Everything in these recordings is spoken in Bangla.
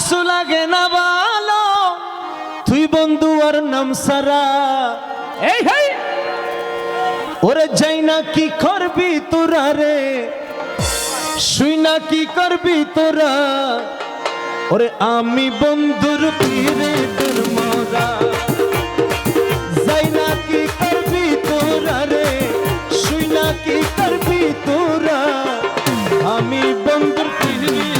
কিছু লাগে না ভালো তুই বন্ধু আর নাম সারা। এই, হেই। ওরে যাই না কি করবি তোরা রে? শুই না কি করবি তোরা? ওরে আমি বন্ধুর পীরে তোর মরা। যাই না কি করবি তোরা রে? শুই না কি করবি তোরা? আমি বন্ধুর পীরে।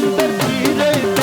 convertir